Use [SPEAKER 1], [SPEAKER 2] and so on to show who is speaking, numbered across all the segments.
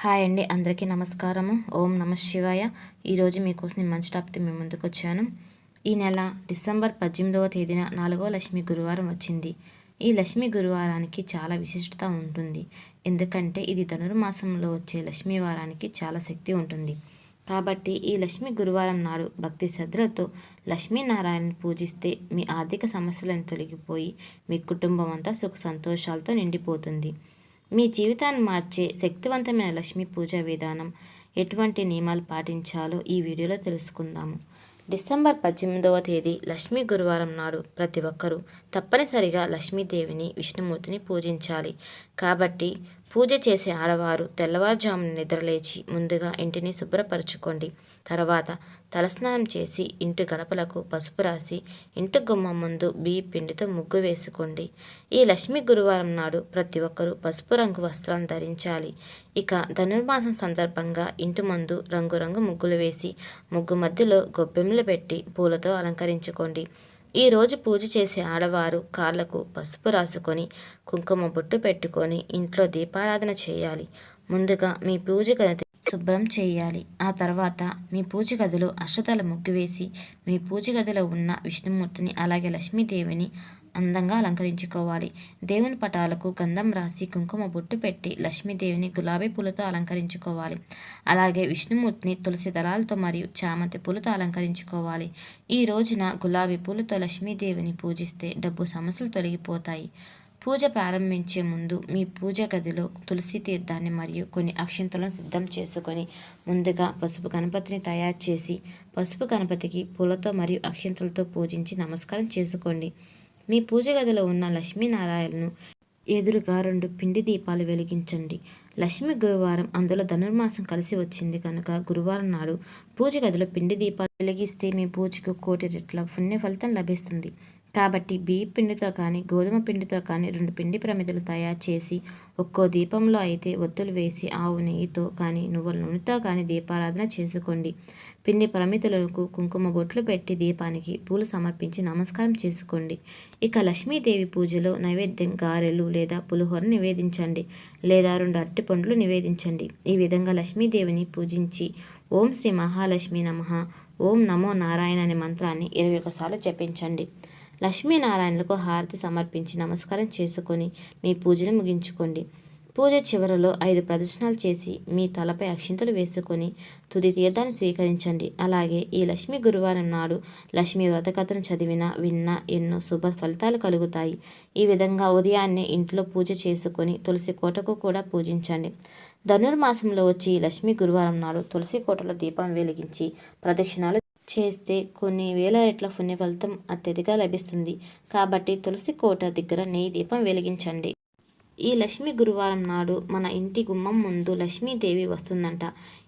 [SPEAKER 1] Hi అండి అందరికీ నమస్కారము. ఓం నమ శివాయ. ఈరోజు మీకోసం నేను మంచి టాపిక్ మేము ముందుకు వచ్చాను. ఈ నెల డిసెంబర్ పద్దెనిమిదవ తేదీన నాలుగవ లక్ష్మి గురువారం వచ్చింది. ఈ లక్ష్మి గురువారానికి చాలా విశిష్టత ఉంటుంది. ఎందుకంటే ఇది ధనుర్మాసంలో వచ్చే లక్ష్మీ వారానికి చాలా శక్తి ఉంటుంది. కాబట్టి ఈ లక్ష్మి గురువారం నాడు భక్తి శ్రద్ధలతో లక్ష్మీనారాయణ పూజిస్తే మీ ఆర్థిక సమస్యలను తొలగిపోయి మీ కుటుంబం అంతా సుఖ సంతోషాలతో నిండిపోతుంది. మీ జీవితాన్ని మార్చే శక్తివంతమైన లక్ష్మీ పూజ విధానం ఎటువంటి నియమాలు పాటించాలో ఈ వీడియోలో తెలుసుకుందాము. డిసెంబర్ పద్దెనిమిదవ తేదీ లక్ష్మీ గురువారం నాడు ప్రతి ఒక్కరూ తప్పనిసరిగా లక్ష్మీదేవిని విష్ణుమూర్తిని పూజించాలి. కాబట్టి పూజ చేసే ఆడవారు తెల్లవారుజామున నిద్రలేచి ముందుగా ఇంటిని శుభ్రపరచుకోండి. తర్వాత తలస్నానం చేసి ఇంటి గడపలకు పసుపు రాసి ఇంటి గుమ్మం ముందు బియ్య పిండితో ముగ్గు వేసుకోండి. ఈ లక్ష్మీ గురువారం నాడు ప్రతి ఒక్కరూ పసుపు రంగు వస్త్రాలను ధరించాలి. ఇక ధనుర్మాసం సందర్భంగా ఇంటి ముందు రంగురంగు ముగ్గులు వేసి ముగ్గు మధ్యలో గొబ్బెమ్మలు పెట్టి పూలతో అలంకరించుకోండి. ఈరోజు పూజ చేసే ఆడవారు కాళ్ళకు పసుపు రాసుకొని కుంకుమ బొట్టు పెట్టుకొని ఇంట్లో దీపారాధన చేయాలి. ముందుగా మీ పూజ గది శుభ్రం చేయాలి. ఆ తర్వాత మీ పూజ గదిలో అష్టతల ముగ్గు వేసి మీ పూజ గదిలో ఉన్న విష్ణుమూర్తిని అలాగే లక్ష్మీదేవిని అందంగా అలంకరించుకోవాలి. దేవుని పటాలకు గంధం రాసి కుంకుమ బొట్టు పెట్టి లక్ష్మీదేవిని గులాబీ పూలతో అలంకరించుకోవాలి. అలాగే విష్ణుమూర్తిని తులసి దళాలతో మరియు చామంతి పూలతో అలంకరించుకోవాలి. ఈ రోజున గులాబీ పూలతో లక్ష్మీదేవిని పూజిస్తే డబ్బు సమస్యలు తొలగిపోతాయి. పూజ ప్రారంభించే ముందు మీ పూజ గదిలో తులసి తీర్థాన్ని మరియు కొన్ని అక్షింతలను సిద్ధం చేసుకొని ముందుగా పసుపు గణపతిని తయారు చేసి పసుపు గణపతికి పూలతో మరియు అక్షింతలతో పూజించి నమస్కారం చేసుకోండి. మీ పూజ గదిలో ఉన్న లక్ష్మీనారాయణను ఎదురుగా రెండు పిండి దీపాలు వెలిగించండి. లక్ష్మి గురువారం అందులో ధనుర్మాసం కలిసి వచ్చింది కనుక గురువారం నాడు పూజ గదిలో పిండి దీపాలు వెలిగిస్తే మీ పూజకు కోటి రెట్ల పుణ్య ఫలితం లభిస్తుంది. కాబట్టి బియ్య పిండితో కానీ గోధుమ పిండితో కానీ రెండు పిండి ప్రమిదలు తయారు చేసి ఒక్కో దీపంలో అయితే ఒత్తులు వేసి ఆవు నెయ్యితో కానీ నువ్వుల నూనెతో కానీ దీపారాధన చేసుకోండి. పిండి ప్రమితులకు కుంకుమ బొట్లు పెట్టి దీపానికి పూలు సమర్పించి నమస్కారం చేసుకోండి. ఇక లక్ష్మీదేవి పూజలో నైవేద్యం గారెలు లేదా పులిహోర నివేదించండి లేదా రెండు అరటి పండ్లు నివేదించండి. ఈ విధంగా లక్ష్మీదేవిని పూజించి ఓం శ్రీ మహాలక్ష్మి నమ ఓం నమో నారాయణ అనే మంత్రాన్ని ఇరవై ఒకసార్లు జపించండి. లక్ష్మీనారాయణలకు హారతి సమర్పించి నమస్కారం చేసుకొని మీ పూజను ముగించుకోండి. పూజ చివరలో ఐదు ప్రదర్శనలు చేసి మీ తలపై అక్షింతలు వేసుకొని తుది తీర్థాన్ని స్వీకరించండి. అలాగే ఈ లక్ష్మీ గురువారం నాడు లక్ష్మీ వ్రతకథను చదివినా విన్నా ఎన్నో శుభ ఫలితాలు కలుగుతాయి. ఈ విధంగా ఉదయాన్నే ఇంట్లో పూజ చేసుకొని తులసి కోటకు కూడా పూజించండి. ధనుర్మాసంలో వచ్చి లక్ష్మీ గురువారం నాడు తులసి కోటలో దీపం వెలిగించి ప్రదక్షిణాలు చేస్తే కొన్ని వేల రెట్ల పుణ్య ఫలితం అత్యధిక లభిస్తుంది. కాబట్టి తులసి కోట దగ్గర నెయ్యి దీపం వెలిగించండి. ఈ లక్ష్మి గురువారం నాడు మన ఇంటి గుమ్మం ముందు లక్ష్మీదేవి వస్తుందంట.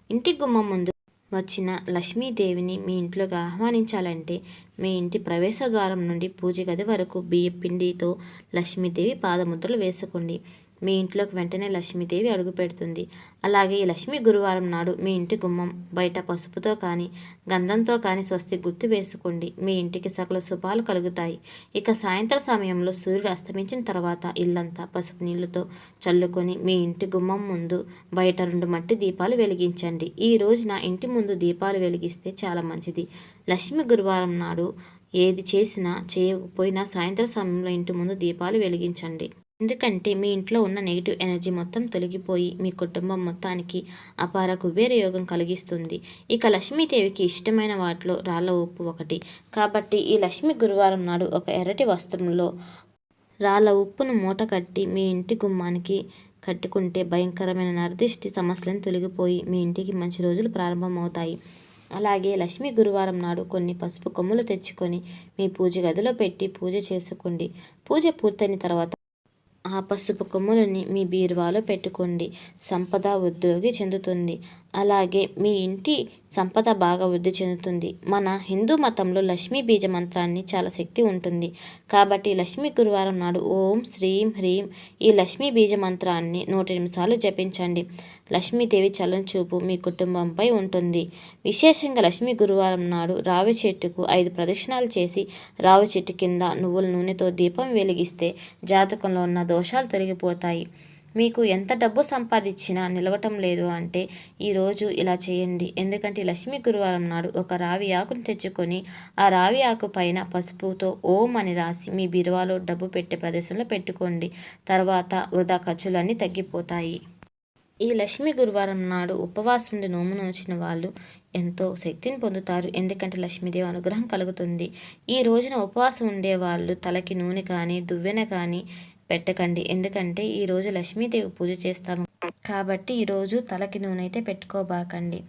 [SPEAKER 1] ఇంటి గుమ్మం ముందు వచ్చిన లక్ష్మీదేవిని మీ ఇంట్లోకి ఆహ్వానించాలంటే మీ ఇంటి ప్రవేశ ద్వారం నుండి పూజ గది వరకు బియ్య పిండితో లక్ష్మీదేవి పాదముద్రలు వేసుకోండి. మీ ఇంట్లోకి వెంటనే లక్ష్మీదేవి అడుగు పెడుతుంది. అలాగే ఈ లక్ష్మి గురువారం నాడు మీ ఇంటి గుమ్మం బయట పసుపుతో కానీ గంధంతో కానీ స్వస్తి గుర్తు వేసుకోండి. మీ ఇంటికి సకల శుభాలు కలుగుతాయి. ఇక సాయంత్రం సమయంలో సూర్యుడు అస్తమించిన తర్వాత ఇల్లంతా పసుపు నీళ్ళతో చల్లుకొని మీ ఇంటి గుమ్మం ముందు బయట రెండు మట్టి దీపాలు వెలిగించండి. ఈ రోజున ఇంటి ముందు దీపాలు వెలిగిస్తే చాలా మంచిది. లక్ష్మి గురువారం నాడు ఏది చేసినా చేయకపోయినా సాయంత్రం సమయంలో ఇంటి ముందు దీపాలు వెలిగించండి. ఎందుకంటే మీ ఇంట్లో ఉన్న నెగిటివ్ ఎనర్జీ మొత్తం తొలగిపోయి మీ కుటుంబం మొత్తానికి అపార కుబేర యోగం కలిగిస్తుంది. ఇక లక్ష్మీదేవికి ఇష్టమైన వాటిలో రాళ్ళ ఉప్పు ఒకటి. కాబట్టి ఈ లక్ష్మి గురువారం నాడు ఒక ఎర్రటి వస్త్రంలో రాళ్ళ ఉప్పును మూట కట్టి మీ ఇంటి గుమ్మానికి కట్టుకుంటే భయంకరమైన నరదిష్టి సమస్యలను తొలగిపోయి మీ ఇంటికి మంచి రోజులు ప్రారంభమవుతాయి. అలాగే లక్ష్మీ గురువారం నాడు కొన్ని పసుపు కొమ్ములు తెచ్చుకొని మీ పూజ గదిలో పెట్టి పూజ చేసుకోండి. పూజ పూర్తయిన తర్వాత ఆ పసుపు కొమ్ములని మీ బీరువాలో పెట్టుకోండి. సంపద వృద్ధి చెందుతుంది. అలాగే మీ ఇంటి సంపద బాగా వృద్ధి చెందుతుంది. మన హిందూ మతంలో లక్ష్మీ బీజ మంత్రాన్ని చాలా శక్తి ఉంటుంది. కాబట్టి లక్ష్మీ గురువారం నాడు ఓం శ్రీం హ్రీం ఈ లక్ష్మీ బీజ మంత్రాన్ని నూట నిమిషాలు జపించండి. లక్ష్మీదేవి చలనచూపు మీ కుటుంబంపై ఉంటుంది. విశేషంగా లక్ష్మీ గురువారం నాడు రావి చెట్టుకు ఐదు ప్రదక్షిణాలు చేసి రావి చెట్టు కింద నువ్వుల నూనెతో దీపం వెలిగిస్తే జాతకంలో ఉన్న దోషాలు తొలగిపోతాయి. మీకు ఎంత డబ్బు సంపాదించినా నిలవటం లేదు అంటే ఈరోజు ఇలా చేయండి. ఎందుకంటే లక్ష్మీ గురువారం నాడు ఒక రావి ఆకును తెచ్చుకొని ఆ రావి ఆకు పైన పసుపుతో ఓం అని రాసి మీ బిరువాలో డబ్బు పెట్టే ప్రదేశంలో పెట్టుకోండి. తర్వాత వృధా ఖర్చులన్నీ తగ్గిపోతాయి. ఈ లక్ష్మీ గురువారం నాడు ఉపవాసం నుండి నోము నోచిన వాళ్ళు ఎంతో శక్తిని పొందుతారు. ఎందుకంటే లక్ష్మీదేవి అనుగ్రహం కలుగుతుంది. ఈ రోజున ఉపవాసం ఉండే వాళ్ళు తలకి నూనె కానీ దువ్వెన కానీ పెట్టకండి. ఎందుకంటే ఈరోజు లక్ష్మీదేవి పూజ చేస్తాము. కాబట్టి ఈరోజు తలకి నూనె అయితే పెట్టుకోబాకండి.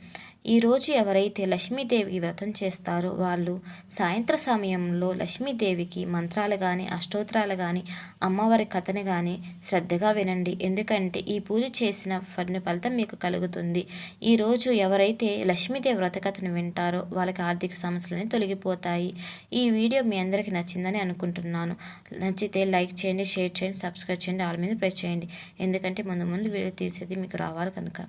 [SPEAKER 1] ఈరోజు ఎవరైతే లక్ష్మీదేవికి వ్రతం చేస్తారో వాళ్ళు సాయంత్ర సమయంలో లక్ష్మీదేవికి మంత్రాలు కానీ అష్టోత్తరాలు కానీ అమ్మవారి కథని కానీ శ్రద్ధగా వినండి. ఎందుకంటే ఈ పూజ చేసిన ఫలిన ఫలితం మీకు కలుగుతుంది. ఈరోజు ఎవరైతే లక్ష్మీదేవి వ్రత కథను వింటారో వాళ్ళకి ఆర్థిక సమస్యలని తొలగిపోతాయి. ఈ వీడియో మీ అందరికీ నచ్చిందని అనుకుంటున్నాను. నచ్చితే లైక్ చేయండి షేర్ చేయండి సబ్స్క్రైబ్ చేయండి ఆల్ మీద ప్రెస్ చేయండి. ఎందుకంటే ముందు ముందు వీడియో తీసేది మీకు రావాలి కనుక.